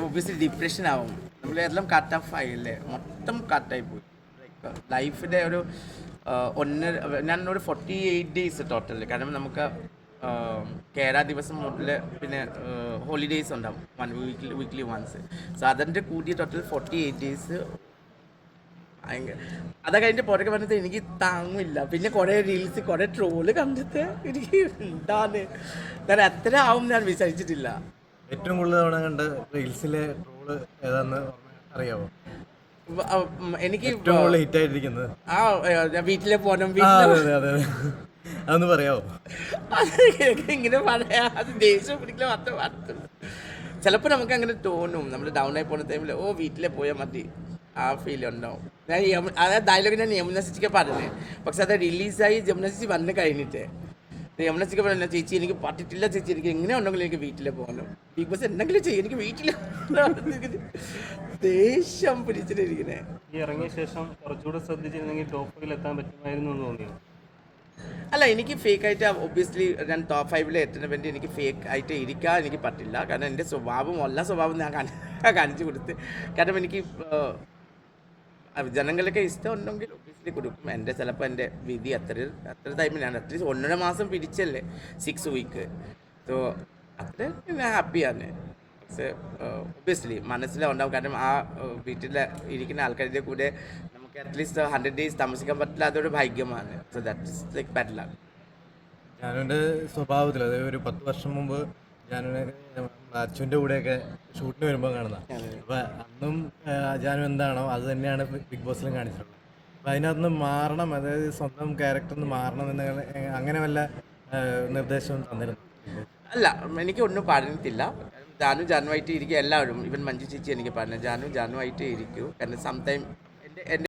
Obviously depression ആവും. നമ്മൾ എല്ലാം കട്ട് ഓഫ് ആയില്ലേ? മൊത്തം കട്ടായി പോയി. ലൈഫിന്റെ ഒരു ഒന്ന് ഞാൻ ഒരു ഫോർട്ടി എയ്റ്റ് ഡേയ്സ് ടോട്ടൽ കാരണം നമുക്ക് കേരള ദിവസം മുതൽ പിന്നെ ഹോളിഡേയ്സ് ഉണ്ടാവും. One weekly weekly once so അതിന്റെ കൂടി ടോട്ടൽ ഫോർട്ടി എയ്റ്റ് ഡേയ്സ് ഭയങ്കര അതൊക്കെ കഴിഞ്ഞിട്ട് പുറകെ വന്നിട്ട് എനിക്ക് താങ്ങില്ല പിന്നെ കുറേ റീൽസ് കുറേ ട്രോൾ കണ്ടിട്ട് എനിക്ക് ഉണ്ടാന്ന് ഞാൻ എത്ര ആവും ഞാൻ വിചാരിച്ചിട്ടില്ല. ഏറ്റവും കൂടുതൽ തവണ കണ്ട റീൽസിലെ ട്രോൾ ഏതാന്ന് അറിയാവോ? എനിക്ക് ഏറ്റവും കൂടുതൽ ഹിറ്റ് ആയിട്ടിരിക്കുന്നത്. ആ വീട്ടിലെ ആ വീട്ടിലെ അതെ അതെ അതെ. അതൊന്ന് പറയാവോ? ഇങ്ങനെ പറയാ. അത് ദേഷ്യം പിടിക്കല മാത്രം പറഞ്ഞു ചിലപ്പോൾ നമുക്ക് അങ്ങനെ തോന്നും. നമ്മൾ ഡൗൺ ആയി പോകുന്ന ടൈമിൽ ഓ വീട്ടിലെ പോയാൽ മതി. ആ ഫീൽ ഉണ്ടാവും ഞാൻ ആ ഡയലോഗ് ഞാൻ യമുന ചേച്ചിക്ക് പറഞ്ഞത് പക്ഷെ അത് റിലീസായി ജമുന ചേച്ചി വന്ന് കഴിഞ്ഞിട്ട്. യമുന എസ് പറഞ്ഞ ചേച്ചി എനിക്ക് പറ്റിട്ടില്ല ചേച്ചി എനിക്ക് എങ്ങനെ ഉണ്ടെങ്കിലും എനിക്ക് വീട്ടിൽ പോകണം. ബിഗ് ബോസ് എന്തെങ്കിലും ചെയ്യും എനിക്ക് വീട്ടിൽ ദേഷ്യം പിടിച്ചിട്ടിരിക്കണേ ഈ ഇറങ്ങിയ ശേഷം കുറച്ചുകൂടെ ശ്രദ്ധിച്ചിരുന്നെങ്കിൽ ടോപ്പിൽ എത്താൻ പറ്റുമായിരുന്നു എന്ന് തോന്നിയോ? അല്ല എനിക്ക് ഫേക്ക് ആയിട്ട് ഒബ്വിയസ്ലി ഞാൻ ടോപ്പ് ഫൈവിൽ എത്തുന്ന വേണ്ടി എനിക്ക് ഫേക്ക് ആയിട്ട് ഇരിക്കാൻ എനിക്ക് പറ്റില്ല. കാരണം എന്റെ സ്വഭാവം എല്ലാ സ്വഭാവം ഞാൻ കാണി- കാണിച്ചു കൊടുത്ത്. കാരണം എനിക്ക് ജനങ്ങൾക്ക് ഇഷ്ടം ഉണ്ടെങ്കിൽ ഒബ്വിയസ്ലി കൊടുക്കും. എന്റെ ചിലപ്പോൾ എന്റെ വിധി അത്ര അത്ര ടൈമിലാണ് അറ്റ്ലീസ്റ്റ് ഒന്നര മാസം പിടിച്ചല്ലേ സിക്സ് വീക്ക് സോ അത്ര ഞാൻ ഹാപ്പിയാണ് പക്ഷേ ഒബ്വിയസ്ലി മനസ്സിലുണ്ടാവും കാരണം ആ വീട്ടിൽ ഇരിക്കുന്ന ആൾക്കാരുടെ കൂടെ നമുക്ക് അറ്റ്ലീസ്റ്റ് ഹൺഡ്രഡ് ഡേയ്സ് താമസിക്കാൻ പറ്റില്ല അതൊരു ഭാഗ്യമാണ്. So that is like luck ഞാനെന്റെ സ്വഭാവത്തിൽ അതായത് ഒരു പത്ത് വർഷം മുമ്പ് അച്ഛന്റെ കൂടെയൊക്കെ ഷൂട്ടിന് വരുമ്പോൾ കാണുന്ന അപ്പൊ അന്നും അജാനും ജാനു എന്താണോ അത് തന്നെയാണ് ബിഗ് ബോസിലും കാണിച്ചിട്ടുള്ളത്. അപ്പൊ അതിനകത്ത് മാറണം അതായത് സ്വന്തം ക്യാരക്ടർ നിന്ന് മാറണം എന്ന് അങ്ങനെ വല്ല നിർദ്ദേശവും തന്നിരുന്നു? അല്ല എനിക്ക് ഒന്നും പറഞ്ഞിട്ടില്ല. ജാനു ജാനുവായിട്ട് ഇരിക്കുക എല്ലാവരും. ഇവൻ മഞ്ജു ചേച്ചി എനിക്ക് പറഞ്ഞു ജാനു ജാനുവായിട്ട് ഇരിക്കൂ. കാരണം സംതൈം എന്റെ എന്റെ